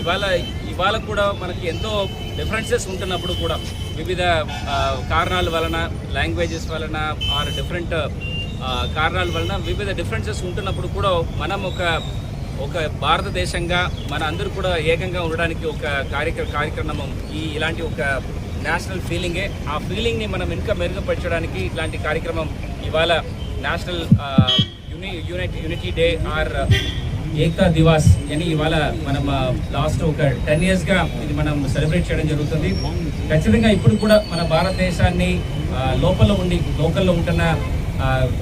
ఇవాళ ఇవాళ కూడా మనకి ఎంతో డిఫరెన్సెస్ ఉంటున్నప్పుడు కూడా వివిధ కారణాల వలన లాంగ్వేజెస్ వలన ఆర్ డిఫరెంట్ కారణాల వలన వివిధ డిఫరెన్సెస్ ఉంటున్నప్పుడు కూడా మనం ఒక ఒక భారతదేశంగా మన అందరూ కూడా ఏకంగా ఉండడానికి ఒక కార్యక్ర కార్యక్రమం ఈ ఇలాంటి ఒక నేషనల్ ఫీలింగే ఆ ఫీలింగ్ని మనం ఇంకా మెరుగుపరచడానికి ఇట్లాంటి కార్యక్రమం ఇవాళ national uni unit unity day or Ekta Diwas అని ఇవాళ మనం లాస్ట్ ఒక టెన్ ఇయర్స్గా ఇది మనం సెలబ్రేట్ చేయడం జరుగుతుంది. ఖచ్చితంగా ఇప్పుడు కూడా మన భారతదేశాన్ని లోపల ఉండి లోకల్లో ఉంటున్న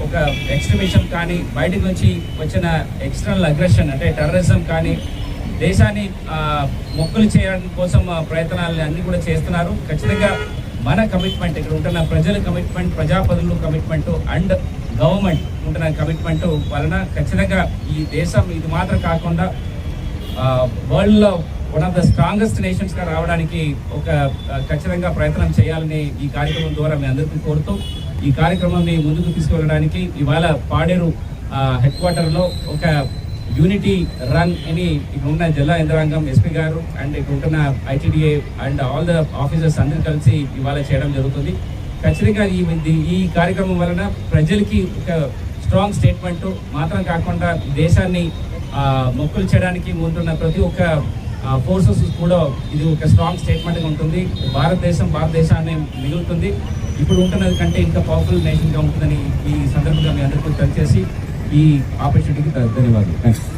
ఒక ఎక్స్ట్రీమిజం కానీ బయట నుంచి వచ్చిన ఎక్స్టర్నల్ అగ్రెషన్ అంటే టెర్రరిజం కానీ దేశాన్ని మొక్కలు మొక్కులు చేయడం కోసం ఆ, ప్రయత్నాలు అన్నీ కూడా చేస్తున్నారు. ఖచ్చితంగా మన కమిట్మెంట్ ఇక్కడ ఉంటున్న ప్రజల కమిట్మెంట్ ప్రజాపదులు కమిట్మెంట్ అండ్ గవర్నమెంట్ ఉంటున్న కమిట్మెంట్ వలన ఖచ్చితంగా ఈ దేశం ఇది మాత్రం కాకుండా వరల్డ్లో వన్ ఆఫ్ ద స్ట్రాంగెస్ట్ నేషన్స్గా రావడానికి ఒక ఖచ్చితంగా ప్రయత్నం చేయాలని ఈ కార్యక్రమం ద్వారా మీ అందరికీ కోరుతూ ఈ కార్యక్రమాన్ని ముందుకు తీసుకువెళ్ళడానికి ఇవాళ పాడేరు హెడ్ క్వార్టర్లో ఒక యూనిటీ రన్ అని ఇక్కడ ఉన్న జిల్లా యంత్రాంగం ఎస్పీ గారు అండ్ ఇక్కడ ఉంటున్న ITDA and all the officers అందరూ కలిసి ఇవాళ చేయడం జరుగుతుంది. ఖచ్చితంగా ఈ ఈ- కార్యక్రమం వలన ప్రజలకి ఒక స్ట్రాంగ్ స్టేట్మెంట్ మాత్రం కాకుండా దేశాన్ని మొక్కలు మొక్కులు చేయడానికి ముందున్న ప్రతి ఒక్క ఫోర్సెస్ కూడా ఇది ఒక స్ట్రాంగ్ స్టేట్మెంట్గా ఉంటుంది. భారతదేశం భారతదేశాన్ని మిగులుతుంది. ఇప్పుడు ఉంటున్నది కంటే ఇంకా పవర్ఫుల్ నేషన్గా ఉంటుందని ఈ సందర్భంగా మీ అందరికీ తెలియజేసి ఈ ఆపర్చునిటీకి ధన్యవాదాలు. థ్యాంక్స్